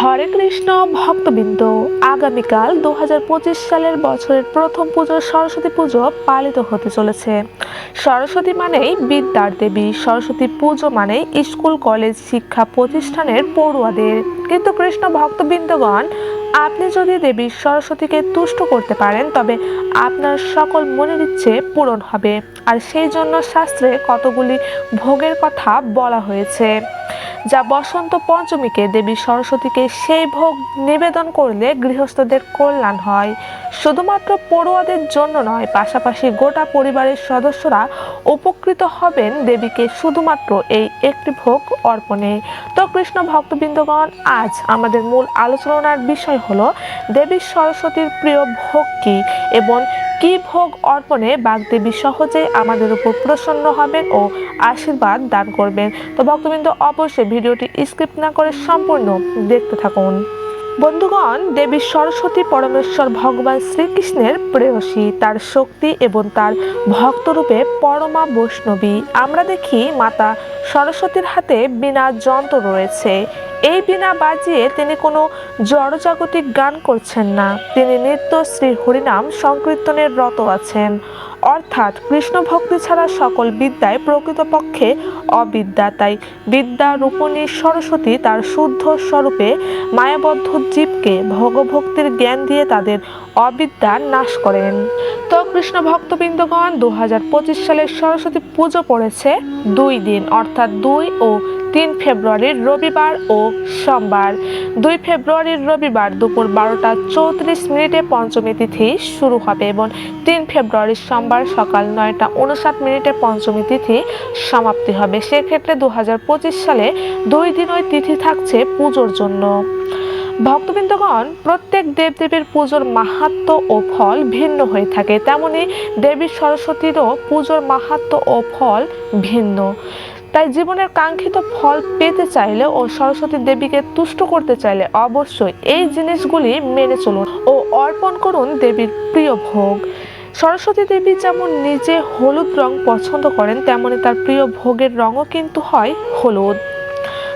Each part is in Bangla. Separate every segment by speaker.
Speaker 1: হরে কৃষ্ণ ভক্তবৃন্দ আগামীকাল দু হাজার সালের বছরের প্রথম পুজো সরস্বতী পুজো পালিত হতে চলেছে সরস্বতী মানেই বিদ্যার দেবী সরস্বতী পুজো মানেই স্কুল কলেজ শিক্ষা প্রতিষ্ঠানের পড়ুয়াদের কিন্তু কৃষ্ণ ভক্তবৃন্দগণ আপনি যদি দেবী সরস্বতীকে তুষ্ট করতে পারেন তবে আপনার সকল মনের ইচ্ছে পূরণ হবে আর সেই জন্য শাস্ত্রে কতগুলি ভোগের কথা বলা হয়েছে যা বসন্ত পঞ্চমীকে দেবী সরস্বতীকে সেই ভোগ নিবেদন করলে গৃহস্থদের কল্যাণ হয় শুধুমাত্র পড়ুয়াদের জন্য নয় পাশাপাশি গোটা পরিবারের সদস্যরা উপকৃত হবেন দেবীকে শুধুমাত্র এই একটি ভোগ অর্পণে তো কৃষ্ণ ভক্তবৃন্দগণ আজ আমাদের মূল আলোচনার বিষয় হলো দেবী সরস্বতীর প্রিয় ভোগ কী এবং কি ভোগ অর্পণে বাগদেবী সহজে আমাদের উপর প্রসন্ন হবেন ও আশীর্বাদ দান করবেন তো ভক্তবৃন্দ অবশ্যই ভিডিওটি স্কিপ না করে সম্পূর্ণ দেখতে থাকুন বন্ধুগণ দেবী সরস্বতী পরমেশ্বর ভগবান শ্রীকৃষ্ণের প্রেয়সী তার শক্তি এবং তার ভক্তরূপে পরমা বৈষ্ণবী আমরা দেখি মাতা সরস্বতীর হাতে বিনা যন্ত্র রয়েছে এই বিনা বাজিয়ে তিনি কোনো জড়জাগতিক গান করছেন না তিনি নিত্য শ্রী হরিনাম সংকীর্তনের রত আছেন অর্থাৎ কৃষ্ণ ভক্তি ছাড়া সকল বিদ্যায় প্রকৃতপক্ষে অবিদ্যা তাই বিদ্যা রূপণী সরস্বতী তার শুদ্ধ স্বরূপে মায়াবদ্ধ জীবকে ভগভক্তির জ্ঞান দিয়ে তাদের অবিদ্যা নাশ করেন তো কৃষ্ণ ভক্তবৃন্দগণ দু সালের সরস্বতী পুজো পড়েছে দুই দিন অর্থাৎ দুই ও তিন ফেব্রুয়ারির রবিবার ও সোমবার দুই ফেব্রুয়ারির রবিবার দুপুর বারোটা চৌত্রিশ মিনিটে পঞ্চমী তিথি শুরু হবে এবং তিন ফেব্রুয়ারির সোমবার সকাল নয়টা উনষাট মিনিটে পঞ্চমী তিথি সমাপ্তি হবে সেক্ষেত্রে দু হাজার পঁচিশ সালে দুই দিন ওই তিথি থাকছে পুজোর জন্য ভক্তবৃন্দগণ প্রত্যেক দেবদেবীর পুজোর মাহাত্ম ও ফল ভিন্ন হয়ে থাকে তেমনি দেবী সরস্বতীরও পুজোর মাহাত্ম ও ফল ভিন্ন তাই জীবনের কাঙ্ক্ষিত ফল পেতে চাইলে ও সরস্বতী দেবীকে তুষ্ট করতে চাইলে অবশ্যই এই জিনিসগুলি মেনে চলুন ও অর্পণ করুন দেবীর প্রিয় ভোগ সরস্বতী দেবী যেমন নিজে হলুদ রং পছন্দ করেন তেমনি তার প্রিয় ভোগের রঙও কিন্তু হয় হলুদ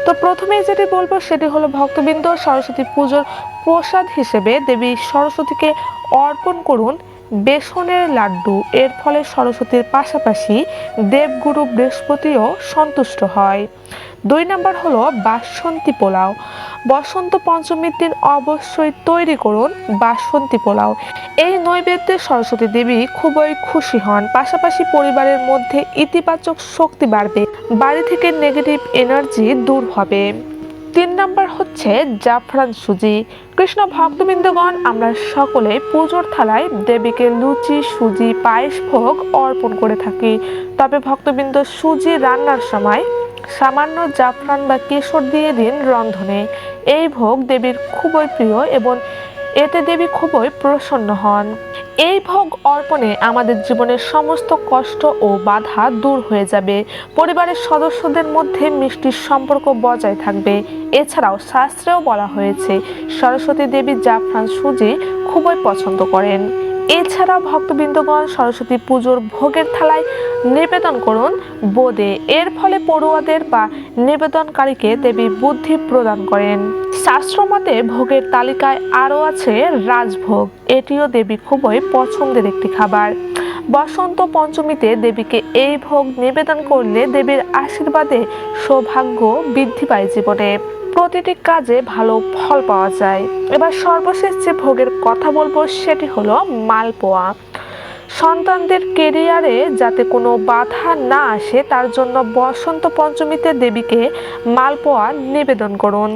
Speaker 1: তো প্রথমেই যেটি বলবো সেটি হলো ভক্তবৃন্দ সরস্বতী পুজোর প্রসাদ হিসেবে দেবী সরস্বতীকে অর্পণ করুন বেসনের লাড্ডু এর ফলে সরস্বতীর পাশাপাশি দেবগুরু বৃহস্পতিও সন্তুষ্ট হয় দুই নম্বর হলো বাসন্তী পোলাও বসন্ত পঞ্চমীর দিন অবশ্যই তৈরি করুন বাসন্তী পোলাও এই নৈবেদ্যে সরস্বতী দেবী খুবই খুশি হন পাশাপাশি পরিবারের মধ্যে ইতিবাচক শক্তি বাড়বে বাড়ি থেকে নেগেটিভ এনার্জি দূর হবে তিন নম্বর হচ্ছে হচ্ছে জাফরান সুজি কৃষ্ণ ভক্তবৃন্দগণ আমরা সকলে পুজোর থালায় দেবীকে লুচি সুজি পায়েস ভোগ অর্পণ করে থাকি তবে ভক্তবৃন্দ সুজি রান্নার সময় সামান্য জাফরান বা কেশর দিয়ে দিন রন্ধনে এই ভোগ দেবীর খুবই প্রিয় এবং এতে দেবী খুবই প্রসন্ন হন এই ভোগ অর্পণে আমাদের জীবনের সমস্ত কষ্ট ও বাধা দূর হয়ে যাবে পরিবারের সদস্যদের মধ্যে মিষ্টির সম্পর্ক বজায় থাকবে এছাড়াও শাস্ত্রেও বলা হয়েছে সরস্বতী দেবী জাফরান সুজি খুবই পছন্দ করেন এছাড়া ভক্তবৃন্দগণ সরস্বতী পুজোর ভোগের থালায় নিবেদন করুন বোদে এর ফলে পড়ুয়াদের বা নিবেদনকারীকে দেবী বুদ্ধি প্রদান করেন শাস্ত্রমতে ভোগের তালিকায় আরও আছে রাজভোগ এটিও দেবী খুবই পছন্দের একটি খাবার বসন্ত পঞ্চমীতে দেবীকে এই ভোগ নিবেদন করলে দেবীর আশীর্বাদে সৌভাগ্য বৃদ্ধি পায় জীবনে প্রতিটি কাজে ভালো ফল পাওয়া যায় এবার সর্বশেষ যে ভোগের কথা বলবো সেটি হলো মালপোয়া সন্তানদের কেরিয়ারে যাতে কোনো বাধা না আসে তার জন্য বসন্ত পঞ্চমীতে দেবীকে মালপোয়া নিবেদন করুন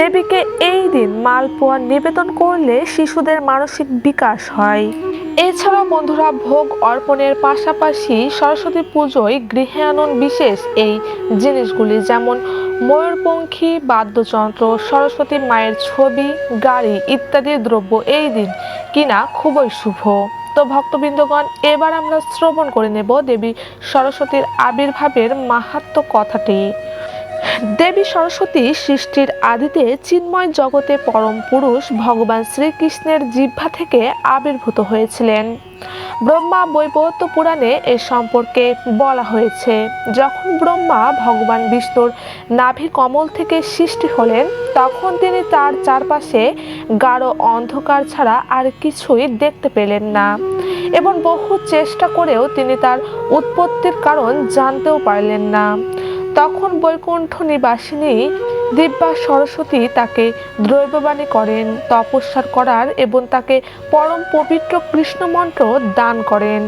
Speaker 1: দেবীকে এই দিন মালপোয়া নিবেদন করলে শিশুদের মানসিক বিকাশ হয় এছাড়াও বন্ধুরা ভোগ অর্পণের পাশাপাশি সরস্বতী পুজোয় গৃহে আনুন বিশেষ এই জিনিসগুলি যেমন ময়ূরপঙ্খী বাদ্যযন্ত্র সরস্বতী মায়ের ছবি গাড়ি ইত্যাদি দ্রব্য এই দিন কিনা খুবই শুভ তো ভক্তবৃন্দগণ এবার আমরা শ্রবণ করে নেব দেবী সরস্বতীর আবির্ভাবের মাহাত্ম কথাটি দেবী সরস্বতী সৃষ্টির আদিতে চিন্ময় জগতে পরম পুরুষ ভগবান শ্রীকৃষ্ণের জিহ্বা থেকে আবির্ভূত হয়েছিলেন ব্রহ্মা বৈবত্য পুরাণে এ সম্পর্কে বলা হয়েছে যখন ব্রহ্মা ভগবান বিষ্ণুর নাভি কমল থেকে সৃষ্টি হলেন তখন তিনি তার চারপাশে গাঢ় অন্ধকার ছাড়া আর কিছুই দেখতে পেলেন না এবং বহু চেষ্টা করেও তিনি তার উৎপত্তির কারণ জানতেও পারলেন না তখন বৈকুণ্ঠ নিবাসিনী দিব্যা সরস্বতী তাকে দ্রৈববাণী করেন তপস্যার করার এবং তাকে পরম পবিত্র কৃষ্ণ মন্ত্র দান করেন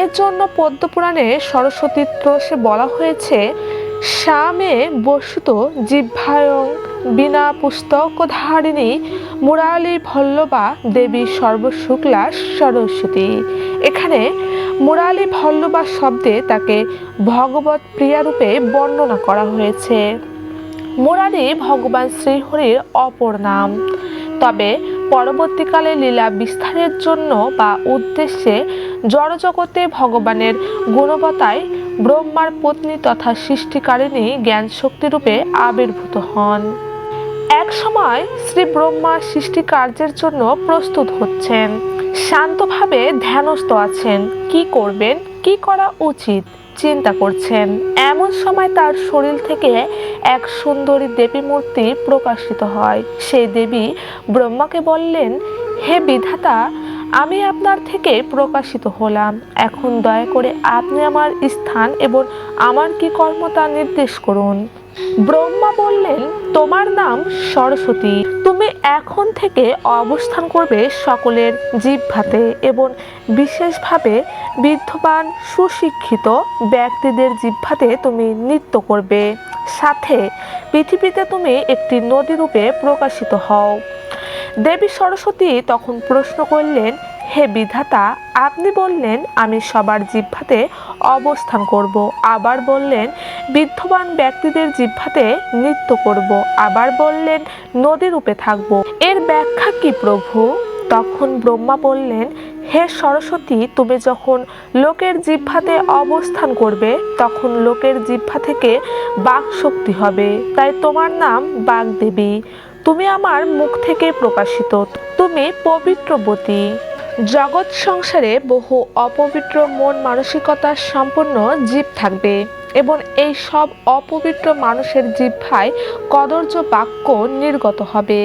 Speaker 1: এর জন্য পদ্মপুরাণে সরস্বতী ত্রসে বলা হয়েছে শ্যামে বসুত জিহ্বায়ং বিনা পুস্তক ধারিণী মুরালী ভল্লবা দেবী সর্বশুক্লা সরস্বতী এখানে মুরালী ভল্লবা শব্দে তাকে ভগবত প্রিয়ারূপে বর্ণনা করা হয়েছে মুরারি ভগবান শ্রীহরির অপর নাম তবে পরবর্তীকালে লীলা বিস্তারের জন্য বা উদ্দেশ্যে জড়জগতে ভগবানের গুণবতায় ব্রহ্মার পত্নী তথা সৃষ্টিকারিণী জ্ঞান শক্তিরূপে আবির্ভূত হন এক সময় শ্রী ব্রহ্মা সৃষ্টি কার্যের জন্য প্রস্তুত হচ্ছেন শান্তভাবে ধ্যানস্থ আছেন কি করবেন কি করা উচিত চিন্তা করছেন এমন সময় তার শরীর থেকে এক সুন্দরী দেবী মূর্তি প্রকাশিত হয় সেই দেবী ব্রহ্মাকে বললেন হে বিধাতা আমি আপনার থেকে প্রকাশিত হলাম এখন দয়া করে আপনি আমার স্থান এবং আমার কি কর্ম তা নির্দেশ করুন ব্রহ্মা বললেন তোমার নাম সরস্বতী তুমি এখন থেকে অবস্থান করবে সকলের জিহ্বাতে এবং বিশেষভাবে বিদ্যমান সুশিক্ষিত ব্যক্তিদের জিহ্বাতে তুমি নৃত্য করবে সাথে পৃথিবীতে তুমি একটি নদী রূপে প্রকাশিত হও দেবী সরস্বতী তখন প্রশ্ন করলেন হে বিধাতা আপনি বললেন আমি সবার জিহ্বাতে অবস্থান করব আবার বললেন বিদ্যমান ব্যক্তিদের জিহ্বাতে নৃত্য করব আবার বললেন নদীরূপে থাকব এর ব্যাখ্যা কি প্রভু তখন ব্রহ্মা বললেন হে সরস্বতী তুমি যখন লোকের জিহ্বাতে অবস্থান করবে তখন লোকের জিহ্বা থেকে বাক শক্তি হবে তাই তোমার নাম বাগদেবী তুমি আমার মুখ থেকে প্রকাশিত তুমি পবিত্রবতী জগৎ সংসারে বহু অপবিত্র মন মানসিকতা সম্পন্ন জীব থাকবে এবং এই সব অপবিত্র মানুষের জিহ্বায় কদর্য বাক্য নির্গত হবে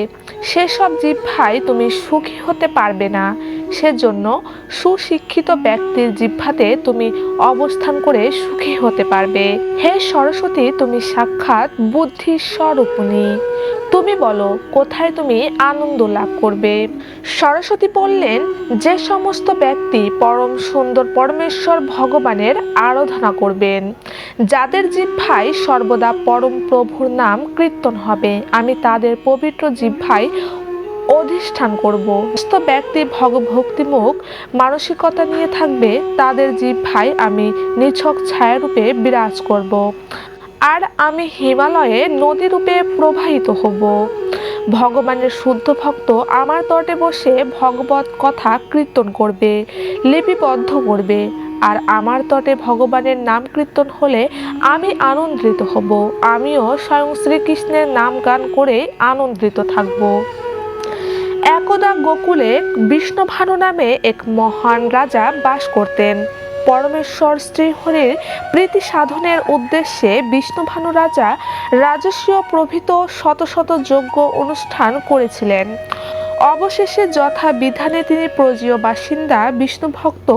Speaker 1: সেসব জিহ্বায় তুমি সুখী হতে পারবে না সেজন্য সুশিক্ষিত ব্যক্তির জিহ্বাতে তুমি অবস্থান করে সুখী হতে পারবে হে সরস্বতী তুমি সাক্ষাৎ বুদ্ধি স্বরূপণী তুমি বলো কোথায় তুমি আনন্দ লাভ করবে সরস্বতী বললেন যে সমস্ত ব্যক্তি পরম সুন্দর পরমেশ্বর ভগবানের আরাধনা করবেন যাদের জিহ্বায় সর্বদা পরম প্রভুর নাম কীর্তন হবে আমি তাদের পবিত্র জিহ্বায় অধিষ্ঠান করব সমস্ত ব্যক্তি ভগভক্তিমুখ মানসিকতা নিয়ে থাকবে তাদের জিহ্বায় আমি নিছক ছায়ারূপে বিরাজ করব আর আমি হিমালয়ে নদীরূপে প্রবাহিত হব ভগবানের শুদ্ধ ভক্ত আমার তটে বসে ভগবত কথা কীর্তন করবে লিপিবদ্ধ করবে আর আমার তটে ভগবানের নাম কীর্তন হলে আমি আনন্দিত হব আমিও স্বয়ং শ্রীকৃষ্ণের নাম গান করে আনন্দিত থাকব একদা গোকুলে বিষ্ণুভানু নামে এক মহান রাজা বাস করতেন পরমেশ্বর শ্রীহরির প্রীতি সাধনের উদ্দেশ্যে বিষ্ণুভানু রাজা রাজস্বীয় প্রভৃত শত শত যজ্ঞ অনুষ্ঠান করেছিলেন অবশেষে যথা বিধানে তিনি প্রজীয় বাসিন্দা বিষ্ণুভক্ত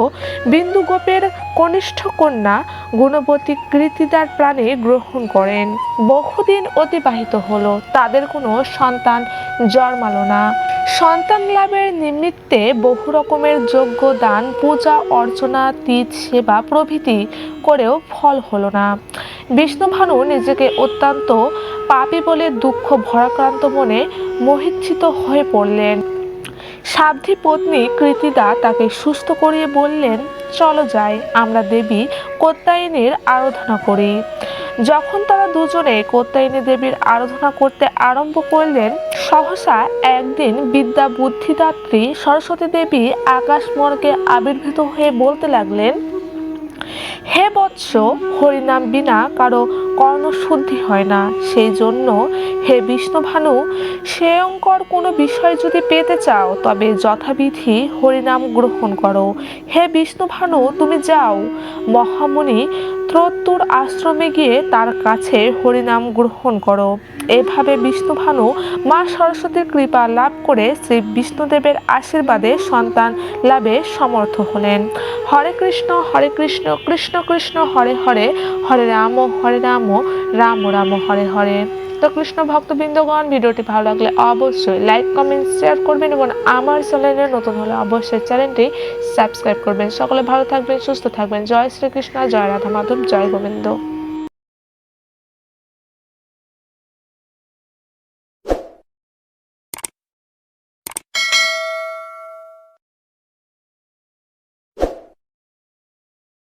Speaker 1: বিন্দুগোপের কনিষ্ঠ কন্যা গুণবতী কৃতিদার প্রাণে গ্রহণ করেন বহুদিন অতিবাহিত হলো তাদের কোনো সন্তান জন্মালো না সন্তান লাভের নিমিত্তে বহু রকমের যোগ্য দান পূজা অর্চনা তীজ সেবা প্রভৃতি করেও ফল হলো না বিষ্ণুভানু নিজেকে অত্যন্ত পাপি বলে দুঃখ ভরাক্রান্ত মনে মহিচ্ছিত হয়ে পড়লেন সাধ্যী পত্নী কৃতিদা তাকে সুস্থ করিয়ে বললেন চলো যাই আমরা দেবী কোত্তায়নের আরাধনা করি যখন তারা দুজনে কোত্তায়নী দেবীর আরাধনা করতে আরম্ভ করলেন সহসা একদিন বিদ্যা বুদ্ধিদাত্রী সরস্বতী দেবী আকাশ মর্গে আবির্ভূত হয়ে বলতে লাগলেন হে বৎস হরিনাম বিনা কারো কর্ণশুদ্ধি হয় না সেই জন্য হে বিষ্ণুভানু শ্রেয়ঙ্কর কোনো বিষয় যদি পেতে চাও তবে যথাবিধি হরিনাম গ্রহণ করো হে বিষ্ণুভানু তুমি যাও মহামণি ত্রত্তুর আশ্রমে গিয়ে তার কাছে হরিনাম গ্রহণ করো এভাবে বিষ্ণু ভানু মা সরস্বতীর কৃপা লাভ করে শ্রী বিষ্ণুদেবের আশীর্বাদে সন্তান লাভে সমর্থ হলেন হরে কৃষ্ণ হরে কৃষ্ণ কৃষ্ণ কৃষ্ণ হরে হরে হরে রাম হরে রাম রাম রাম হরে হরে তো কৃষ্ণ ভক্তবৃন্দগণ ভিডিওটি ভালো লাগলে অবশ্যই লাইক কমেন্ট শেয়ার করবেন এবং আমার চ্যানেলে নতুন হলে অবশ্যই চ্যানেলটি সাবস্ক্রাইব করবেন সকলে ভালো থাকবেন সুস্থ থাকবেন জয় শ্রীকৃষ্ণ জয় রাধা মাধব জয় গোবিন্দ